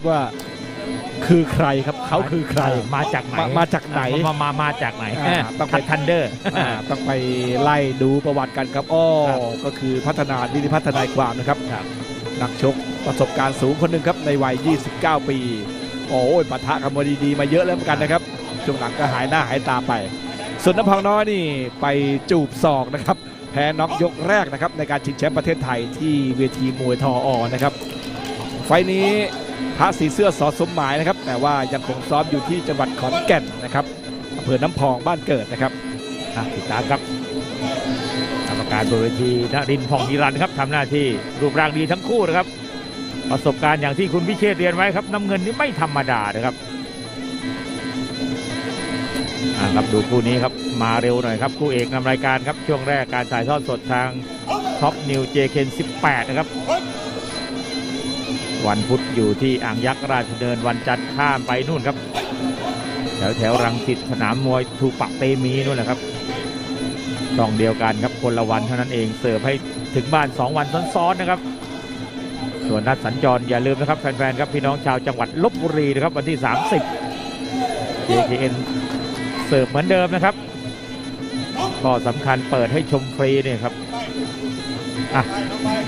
ครับว่าคือใครครับเขาคือใครมาจากไหนมามาจากไหนมามามาจากไหนอ่าต้องไปทันเดอร์อ่าต้องไปไล่ดูประวัติกันครับอ้อครับก็คือพัฒนาดินิพัฒนายความนะครับครับนักชกประสบการณ์สูงคนหนึ่งครับในวัย 29 ปี โอ้ยปะทะกันมาดีๆมาเยอะแล้วเหมือนกันนะครับช่วงหลังก็หายหน้าหายตาไปส่วนน้ำพังน้อยนี่ไปจูบศอกนะครับ แพ้น็อกยกแรกนะครับในการชิงแชมป์ประเทศไทยที่เวทีมวยทออนะครับไฟล์นี้ พระสีเสื้อสอสมหมายนะครับ แต่ว่ายังคงซ้อมอยู่ที่จังหวัดขอนแก่นนะครับอำเภอน้ำพองบ้านเกิดนะครับอะติดตามครับกรรมการบนเวทีนรินพองฮิรันครับทำหน้าที่รูปร่างดีทั้งคู่นะครับ ประสบการณ์อย่างที่คุณพิเชษเรียนไว้ครับน้ำเงินนี่ไม่ธรรมดานะครับอะครับดูคู่นี้ครับมาเร็วหน่อยครับคู่เอกนำรายการครับช่วงแรกการถ่ายทอดสดทางท็อปนิวเจเคน18 นะครับ วันพุธอยู่ที่อ่างยักษ์ราชเนินวันจันทร์ข้ามไปนู่นครับ แถวแถวรังสิตสนามมวยทูปักเตมีนู่นแหละครับช่องเดียวกันครับคนละวันเท่านั้นเองเสิร์ฟให้ถึงบ้าน 2 วันซ้อนๆนะครับ ส่วนนัดสัญจรอย่าลืมนะครับแฟนๆครับพี่น้องชาวจังหวัดลบบุรีนะครับวันที่ 30 JKN เสิร์ฟเหมือนเดิมนะครับก็สำคัญเปิดให้ชมฟรีเนี่ยครับ อะ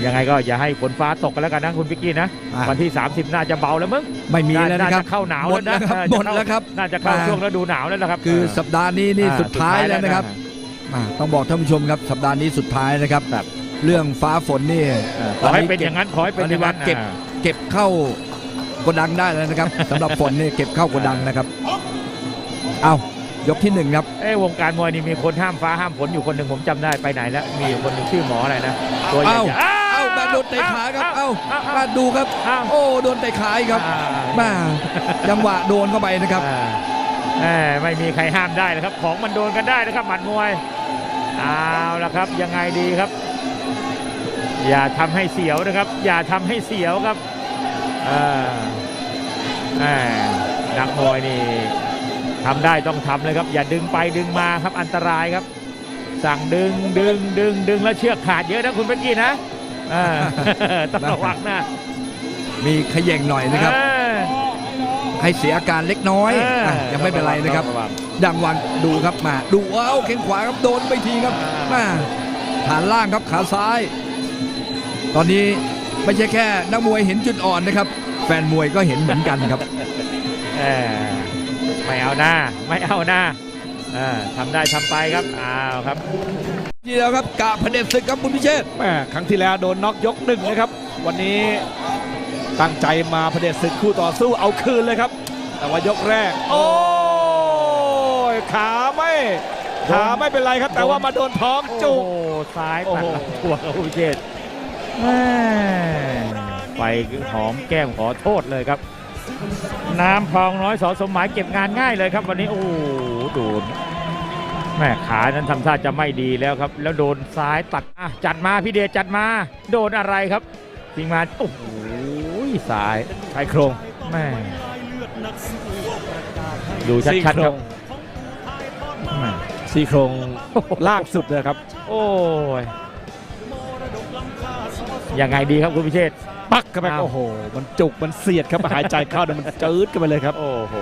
ยังไงก็อย่าให้ฝนฟ้าตกกันแล้วกันนะคุณพิกกี้นะ อะ วันที่ 30 น่าจะเบาแล้วมึงไม่มีแล้วนะครับาจเข้าหนาวหมดแล้วแล้วนะครับหมดแล้วครับ น่าจะเข้าอ่าช่วงฤดูหนาวแล้วนะครับคือเสัปดาห์นี้นี่อ่สุดท้ายแล้วนะครับสุดอ่าต้องบอกท่านผู้ชมครับสัปดาห์นี้สุดท้ายนะครับ ครับเรื่องฟ้าฝนนี่อ่าขอให้เป็นอย่างนั้นขอให้เป็นอย่างนั้นเก็บอ่า เก็บเข้าโกดังได้แล้วนะครับ สำหรับฝนนี่เก็บเข้าโกดังนะครับ เอา ยกที่หนึ่งครับเอ้ยวงการมวยนี่มีคนห้ามฟ้าห้ามฝนอยู่คนหนึ่งผมจำได้ไปไหนแล้ว มีอยู่คนหนึ่งชื่อหมออะไรนะตัวใหญ่เอ้าๆเอ้ามาโดนเตะขาครับ เอ้าเอ้ามาดูครับเอ้าโอ้โดนเตะขาอีกครับอ่ามาจังหวะโดนเข้าไปนะครับอ่าแหมไม่มีใครห้ามได้นะครับ ของมันโดนกันได้นะครับหมัดมวยเอาละครับ ยังไงดีครับ อย่าทำให้เสียวนะครับ อย่าทำให้เสียวครับอ่าแหมนักมวยนี่ ทำได้ต้องทำเลยครับ อย่าดึงไปดึงมาครับอันตรายครับ สั่งดึงดึงดึงดึงแล้วเชือกขาดเยอะนะคุณเป๊กกี้นะอ่าต้องระวังนะมีขย่งหน่อยนะครับเออให้เสียอาการเล็กน้อยเอออะยังไม่เป็นไรนะครับต้องวังดังวันดูครับมา ดูว้าวแข้งขวาครับโดนไปทีครับอ่ามาฐานล่างครับขาซ้าย ตอนนี้ไม่ใช่แค่นักมวยเห็นจุดอ่อนนะครับ แฟนมวยก็เห็นเหมือนกันครับเออ ไม่เอาหน้า ไม่เอาหน้าเออทำได้ทำไปครับอ้าวครับนี่แล้วครับกะพระเด็จศึกครับคุณพิเชษฐ์แม่ครั้งที่แล้วโดนน็อกยกหนึ่งนะครับ วันนี้ตั้งใจมาเผด็จศึกคู่ต่อสู้เอาคืนเลยครับ แต่ว่ายกแรก โอ้ยขาไม่ขาไม่เป็นไรครับ แต่ว่ามาโดนท้องโอ้จุกโหซ้ายโอ้ตัดโหลำตัวครับคุณเจษแม่ไปหอมแก้มขอโทษเลยครับ น้ำพองน้อยสอสมหมายเก็บงานง่ายเลยครับวันนี้โอ้โหโดนแม่ขานั้นทำท่าจะไม่ดีแล้วครับ แล้วโดนซ้ายตัดอะจัดมาพี่เดชจัดมา โดนอะไรครับทีมงานโอ้โหซ้ายชายโครงแม่ดูซี่ชัดโคๆรครับงแม่ซี่โครงล่างสุดเลยครับ โอ้ย ยังไงดีครับคุณพิเชษฐ์ปักเข้าไปอ้าว โอ้โห มันจุกมันเสียดครับหายใจเข้าเนี่ยมันจืดกันไปเลยครับ โอ้โห